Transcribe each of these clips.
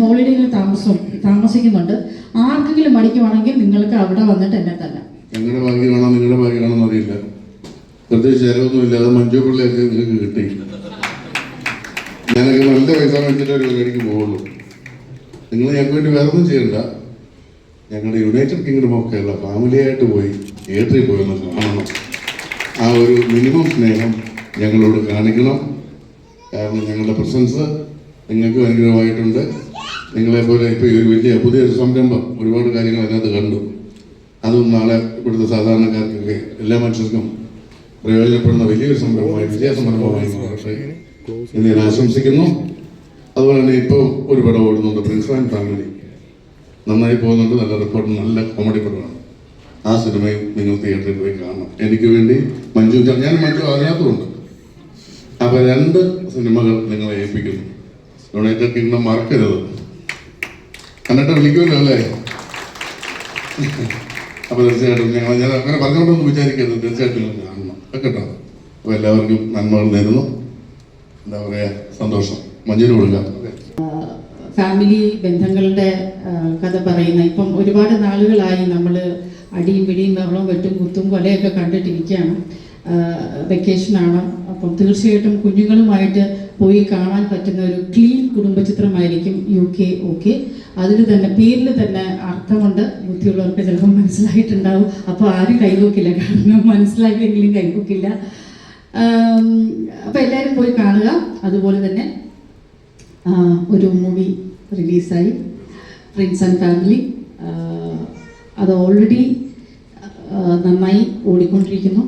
ഹോളിഡേയിൽ താമസം താമസിക്കുന്നുണ്ട്. ആർക്കെങ്കിലും മടിക്കുവാണെങ്കിൽ നിങ്ങൾക്ക് അവിടെ വന്നിട്ട് എന്നെ തന്നെ എങ്ങനെ ഭാഗ്യമാണോ നിങ്ങളുടെ ഭാഗ്യമാണോ അറിയില്ല. പ്രത്യേകിച്ച് ചിലവൊന്നും ഇല്ലാതെ മഞ്ജു പിള്ളയൊക്കെ നിങ്ങൾക്ക് കിട്ടി. ഞാനൊക്കെ നല്ല പൈസ വെച്ചിട്ട് ഒരു പരിപാടിക്ക് പോകുള്ളൂ നിങ്ങൾ ഞങ്ങൾക്ക് വേണ്ടി വേറെ ഒന്നും ചെയ്യണ്ട. ഞങ്ങളുടെ യുണൈറ്റഡ് കിങ്ഡം ഓഫ് കേരള ഫാമിലിയായിട്ട് പോയി തിയേറ്ററിൽ പോയി ഒന്ന് കാണണം. ആ ഒരു മിനിമം സ്നേഹം ഞങ്ങളോട് കാണിക്കണം. കാരണം ഞങ്ങളുടെ പ്രസൻസ് നിങ്ങൾക്ക് അനുഗ്രഹമായിട്ടുണ്ട്. നിങ്ങളെപ്പോലെ ഇപ്പോൾ ഈ ഒരു വലിയ പുതിയൊരു സംരംഭം ഒരുപാട് കാര്യങ്ങൾ അതിനകത്ത് കണ്ടു. അതും നാളെ ഇവിടുത്തെ സാധാരണക്കാർക്കൊക്കെ എല്ലാ മനുഷ്യർക്കും പ്രയോജനപ്പെടുന്ന വലിയൊരു സംരംഭമായി വിജയ സംരംഭമായി മാറട്ടെ എന്ന് ഞാൻ ആശംസിക്കുന്നു. അതുപോലെ തന്നെ ഇപ്പോൾ ഒരു പടം ഓടുന്നുണ്ട് പ്രിൻസ് ആൻഡ് ഫാമിലി നന്നായി പോകുന്നുണ്ട് നല്ല റെക്കോർഡ് നല്ല കോമഡി പടമാണ്. ആ സിനിമയും നിങ്ങൾ തിയേറ്ററിൽ പോയി കാണണം. എനിക്ക് വേണ്ടി മഞ്ജു ഞാൻ മഞ്ജു അതിനകത്തുമുണ്ട് അപ്പൊ രണ്ട് സിനിമകൾ നിങ്ങളെ ഏൽപ്പിക്കുന്നു. യുണൈറ്റഡ് കിങ്ഡം മറക്കരുത്. കണ്ടിട്ട് വിളിക്കുമല്ലോ അല്ലേ അപ്പൊ തീർച്ചയായിട്ടും ഞങ്ങൾ ഞാൻ അങ്ങനെ പറഞ്ഞുകൊണ്ടൊന്നും വിചാരിക്കരുത്. തീർച്ചയായിട്ടും കാണണം. കേട്ടോ? അപ്പൊ എല്ലാവർക്കും നന്മകൾ നേരുന്നു. എന്താ പറയാ? സന്തോഷം. മഞ്ഞിന് കൊടുക്കാം. ഫാമിലി ബന്ധങ്ങളുടെ കഥ പറയുന്ന ഇപ്പം ഒരുപാട് നാളുകളായി നമ്മൾ അടിയും പിടിയും ബഹളവും വെട്ടും കുത്തും കൊലയൊക്കെ കണ്ടിട്ടിരിക്കുകയാണ്. വെക്കേഷനാണ്. അപ്പം തീർച്ചയായിട്ടും കുഞ്ഞുങ്ങളുമായിട്ട് പോയി കാണാൻ പറ്റുന്ന ഒരു ക്ലീൻ കുടുംബചിത്രമായിരിക്കും യു കെ ഓക്കെ അതിൽ തന്നെ പേരിന് തന്നെ അർത്ഥമുണ്ട്. ബുദ്ധിയുള്ളവർക്ക് ചിലപ്പോൾ മനസ്സിലായിട്ടുണ്ടാവും. അപ്പോൾ ആരും കൈവക്കില്ല. കാരണം മനസ്സിലാക്കിയെങ്കിലും കൈവക്കില്ല. അപ്പോൾ എല്ലാവരും പോയി കാണുക. അതുപോലെ തന്നെ ഒരു മൂവി റിലീസായി ഫ്രണ്ട്സ് ആൻഡ് ഫാമിലി അത് ഓൾറെഡി നന്നായി ഓടിക്കൊണ്ടിരിക്കുന്നു.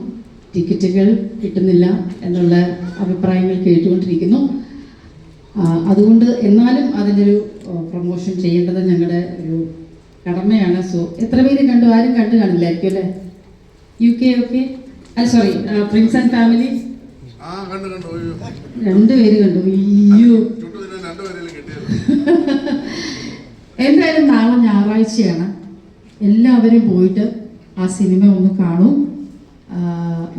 ടിക്കറ്റുകൾ കിട്ടുന്നില്ല എന്നുള്ള അഭിപ്രായങ്ങൾ കേട്ടുകൊണ്ടിരിക്കുന്നു. അതുകൊണ്ട് എന്നാലും അതിന്റെ ഒരു പ്രൊമോഷൻ ചെയ്യേണ്ടത് ഞങ്ങളുടെ ഒരു കടമയാണ്. സോ എത്ര പേര് കണ്ടു? ആരും കണ്ടു കാണില്ലായിരിക്കും അല്ലേ? യു കെ ഓക്കെ അല്ല സോറി പ്രിൻസ് ആൻഡ് ഫാമിലി. രണ്ടുപേര് കണ്ടു അയ്യോ. എന്തായാലും നാളെ ഞായറാഴ്ചയാണ്. എല്ലാവരും പോയിട്ട് ആ സിനിമ ഒന്ന് കാണും.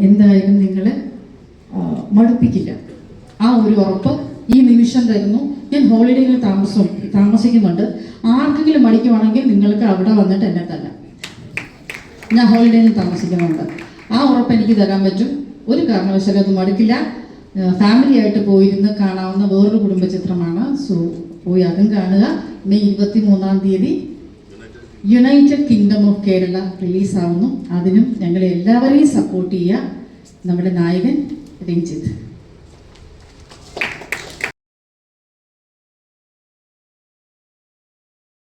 എന്തായാലും നിങ്ങൾ മടുപ്പിക്കില്ല. ആ ഒരു ഉറപ്പ് നിമിഷം തരുന്നു. ഞാൻ ഹോളിഡേയിൽ താമസം താമസിക്കുന്നുണ്ട്. ആർക്കെങ്കിലും മടിക്കുവാണെങ്കിൽ നിങ്ങൾക്ക് അവിടെ വന്നിട്ട് എന്നെ തന്നെ ഞാൻ ഹോളിഡേയിൽ താമസിക്കുന്നുണ്ട്. ആ ഉറപ്പ് എനിക്ക് തരാൻ പറ്റും. ഒരു കാരണവശാലും അത് മടുക്കില്ല. ഫാമിലി ആയിട്ട് പോയിരുന്ന് കാണാവുന്ന വേറൊരു കുടുംബ ചിത്രമാണ് സോ പോയി അതും കാണുക. മെയ് ഇരുപത്തി മൂന്നാം തീയതി യുണൈറ്റഡ് കിങ്ഡം ഓഫ് കേരള റിലീസാവുന്നു അതിനും ഞങ്ങളെ എല്ലാവരെയും സപ്പോർട്ട് ചെയ്യുക. നമ്മുടെ നായകൻ രഞ്ജിത്ത്.